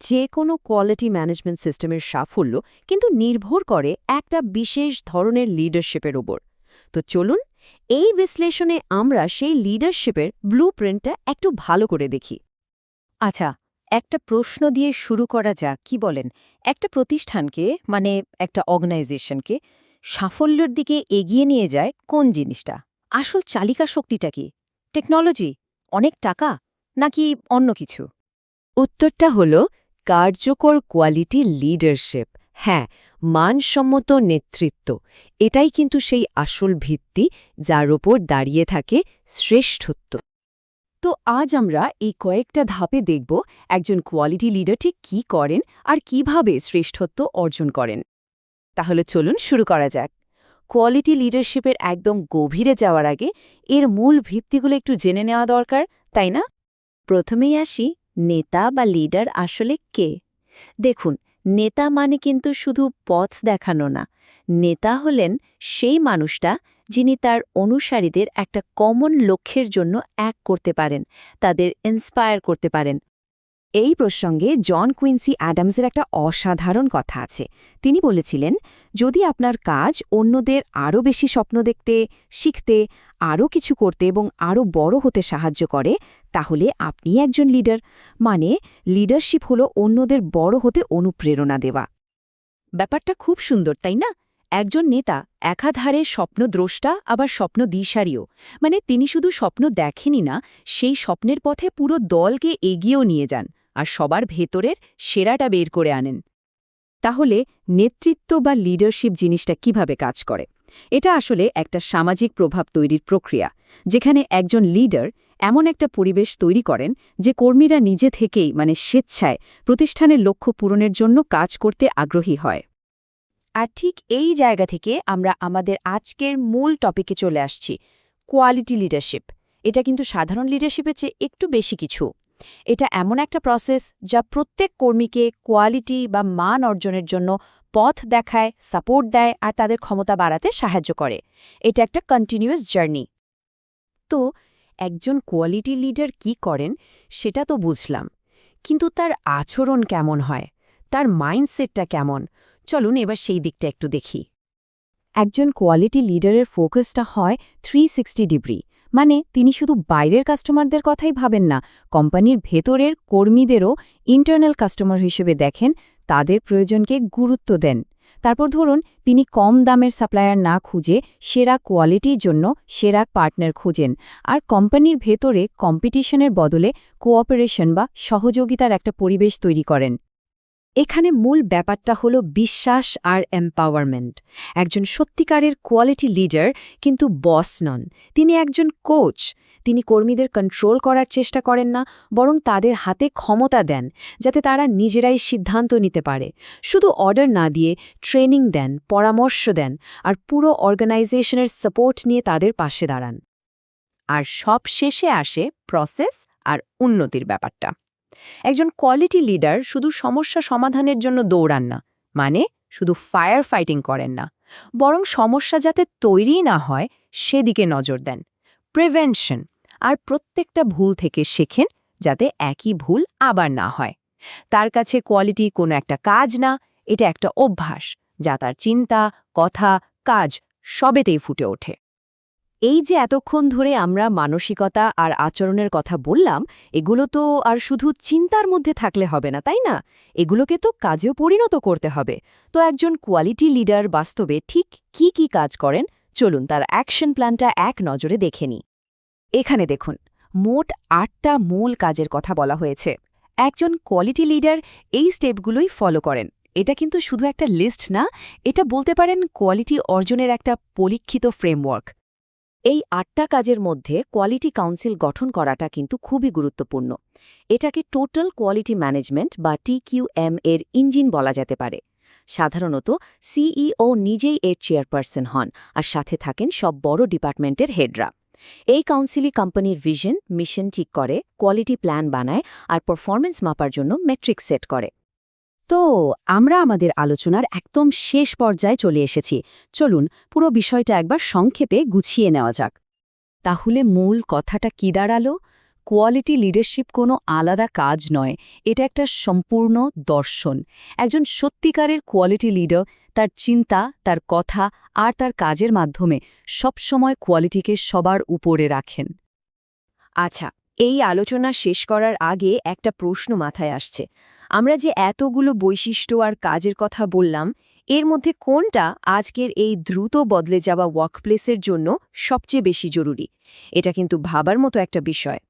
যে কোনো quality management সিস্টেমের সাফল্য কিন্তু নির্ভর করে একটা বিশেষ ধরনের লিডারশিপের উপর তো চলুন এই বিশ্লেষণে আমরা সেই লিডারশিপের ব্লুপ্রিন্টটা একটু ভালো করে দেখি। আচ্ছা একটা প্রশ্ন দিয়ে শুরু করা যাক কি বলেন? একটা প্রতিষ্ঠানকে মানে একটা অর্গানাইজেশনকে সাফল্যের দিকে এগিয়ে নিয়ে যায় কোন জিনিসটা? আসল চালিকা শক্তিটা কি? টেকনোলজি অনেক টাকা? নাকি অন্য কিছু? উত্তরটা হল কার্যকর কোয়ালিটি লিডারশিপ। হ্যাঁ মানসম্মত নেতৃত্ব। এটাই কিন্তু সেই আসল ভিত্তি যার ওপর দাঁড়িয়ে থাকে শ্রেষ্ঠত্ব। তো আজ আমরা এই কয়েকটা ধাপে দেখব একজন কোয়ালিটি লিডার ঠিক কী করেন আর কীভাবে শ্রেষ্ঠত্ব অর্জন করেন। তাহলে চলুন শুরু করা যাক। কোয়ালিটি লিডারশিপের একদম গভীরে যাওয়ার আগে এর মূল ভিত্তিগুলো একটু জেনে নেওয়া দরকার, তাই না? প্রথমেই আসি নেতা বা লিডার আসলে কে? দেখুন, নেতা মানে কিন্তু শুধু পথ দেখানো না। নেতা হলেন সেই মানুষটা যিনি তার অনুসারীদের একটা কমন লক্ষ্যের জন্য এক করতে পারেন, তাদের ইন্সপায়ার করতে পারেন। এই প্রসঙ্গে জন কুইন্সি অ্যাডামসের একটা অসাধারণ কথা আছে। তিনি বলেছিলেন, যদি আপনার কাজ অন্যদের আরও বেশি স্বপ্ন দেখতে, শিখতে, আরও কিছু করতে এবং আরও বড় হতে সাহায্য করে, তাহলে আপনি একজন লিডার। মানে লিডারশিপ হলো অন্যদের বড় হতে অনুপ্রেরণা দেওয়া। ব্যাপারটা খুব সুন্দর, তাই না? একজন নেতা একাধারে স্বপ্নদ্রষ্টা, আবার স্বপ্ন দিশারিও মানে তিনি শুধু স্বপ্ন দেখেনই না, সেই স্বপ্নের পথে পুরো দলকে এগিয়েও নিয়ে যান। আর সবার ভেতরের সেরাটা বের করে আনেন। তাহলে নেতৃত্ব বা লিডারশিপ জিনিসটা কীভাবে কাজ করে? এটা আসলে একটা সামাজিক প্রভাব তৈরির প্রক্রিয়া, যেখানে একজন লিডার এমন একটা পরিবেশ তৈরি করেন যে কর্মীরা নিজে থেকেই মানে স্বেচ্ছায়, প্রতিষ্ঠানের লক্ষ্য পূরণের জন্য কাজ করতে আগ্রহী হয়। আর ঠিক এই জায়গা থেকে আমরা আমাদের আজকের মূল টপিকে চলে আসছি, কোয়ালিটি লিডারশিপ। এটা কিন্তু সাধারণ লিডারশিপের চেয়ে একটু বেশি কিছু। এটা এমন একটা প্রসেস যা প্রত্যেক কর্মীকে কোয়ালিটি বা মান অর্জনের জন্য পথ দেখায় সাপোর্ট দেয় আর তাদের ক্ষমতা বাড়াতে সাহায্য করে। এটা একটা কন্টিনিউয়াস জার্নি তো একজন কোয়ালিটি লিডার কি করেন সেটা তো বুঝলাম, কিন্তু তার আচরণ কেমন হয়? তার মাইন্ডসেটটা কেমন? চলুন এবার সেই দিকটা একটু দেখি। একজন কোয়ালিটি লিডারের ফোকাসটা হয় থ্রি ডিগ্রি মানে তিনি শুধু বাইরের কাস্টমারদের কথাই ভাবেন না, কোম্পানির ভেতরের কর্মীদেরও ইন্টারনাল কাস্টমার হিসেবে দেখেন, তাদের প্রয়োজনকে গুরুত্ব দেন। তারপর ধরুন, তিনি কম দামের সাপ্লায়ার না খুঁজে সেরা কোয়ালিটির জন্য সেরা পার্টনার খুঁজেন, আর কোম্পানির ভেতরে কম্পিটিশনের বদলে কোঅপারেশন বা সহযোগিতার একটা পরিবেশ তৈরি করেন। এখানে মূল ব্যাপারটা হলো বিশ্বাস আর এম্পাওয়ারমেন্ট একজন সত্যিকারের কোয়ালিটি লিডার কিন্তু বস নন। তিনি একজন কোচ তিনি কর্মীদের কন্ট্রোল করার চেষ্টা করেন না, বরং তাদের হাতে ক্ষমতা দেন, যাতে তারা নিজেরাই সিদ্ধান্ত নিতে পারে। শুধু অর্ডার না দিয়ে ট্রেনিং দেন, পরামর্শ দেন, আর পুরো অর্গানাইজেশনের সাপোর্ট নিয়ে তাদের পাশে দাঁড়ান। আর সব শেষে আসে প্রসেস আর উন্নতির ব্যাপারটা। একজন কোয়ালিটি লিডার শুধু সমস্যা সমাধানের জন্য দৌড়ান না মানে শুধু ফায়ার ফাইটিং করেন না, বরং সমস্যা যাতে তৈরি না হয় সেদিকে নজর দেন। প্রিভেনশন আর প্রত্যেকটা ভুল থেকে শেখেন যাতে একই ভুল আবার না হয়। তার কাছে কোয়ালিটি কোনো একটা কাজ না, এটা একটা অভ্যাস, যা তার চিন্তা, কথা, কাজ সবেতেই ফুটে ওঠে। এই যে এতক্ষণ ধরে আমরা মানসিকতা আর আচরণের কথা বললাম, এগুলো তো আর শুধু চিন্তার মধ্যে থাকলে হবে না, তাই না? এগুলোকে তো কাজেও পরিণত করতে হবে। তো একজন কোয়ালিটি লিডার বাস্তবে ঠিক কি কি কাজ করেন, চলুন তার অ্যাকশন প্ল্যানটা এক নজরে দেখে নিই। এখানে দেখুন, মোট আটটা মূল কাজের কথা বলা হয়েছে। একজন কোয়ালিটি লিডার এই স্টেপগুলোই ফলো করেন। এটা কিন্তু শুধু একটা লিস্ট না, এটা বলতে পারেন কোয়ালিটি অর্জনের একটা পরীক্ষিত ফ্রেমওয়ার্ক। এই আটটা কাজের মধ্যে কোয়ালিটি কাউন্সিল গঠন করাটা কিন্তু খুবই গুরুত্বপূর্ণ। এটাকে টোটাল কোয়ালিটি ম্যানেজমেন্ট বা টিকিউএম এর ইঞ্জিন বলা যেতে পারে। সাধারণত সিইও নিজেই এর চেয়ারপারসন হন আর সাথে থাকেন সব বড় ডিপার্টমেন্টের হেডরা এই কাউন্সিলই কোম্পানির ভিশন মিশন ঠিক করে কোয়ালিটি প্ল্যান বানায় আর পারফরমেন্স মাপার জন্য মেট্রিক সেট করে। তো আমরা আমাদের আলোচনার একদম শেষ পর্যায়ে চলে এসেছি। চলুন পুরো বিষয়টা একবার সংক্ষেপে গুছিয়ে নেওয়া যাক। তাহলে মূল কথাটা কি দাঁড়াল? কোয়ালিটি লিডারশিপ কোনো আলাদা কাজ নয়, এটা একটা সম্পূর্ণ দর্শন। একজন সত্যিকারের কোয়ালিটি লিডার তার চিন্তা, তার কথা আর তার কাজের মাধ্যমে সবসময় কোয়ালিটিকে সবার উপরে রাখেন। আচ্ছা এই আলোচনা শেষ করার আগে একটা প্রশ্ন মাথায় আসছে। আমরা যে এতগুলো বৈশিষ্ট্য আর কাজের কথা বললাম, এর মধ্যে কোনটা আজকের এই দ্রুত বদলে যাওয়া ওয়ার্কপ্লেসের জন্য সবচেয়ে বেশি জরুরি? এটা কিন্তু ভাবার মতো একটা বিষয়।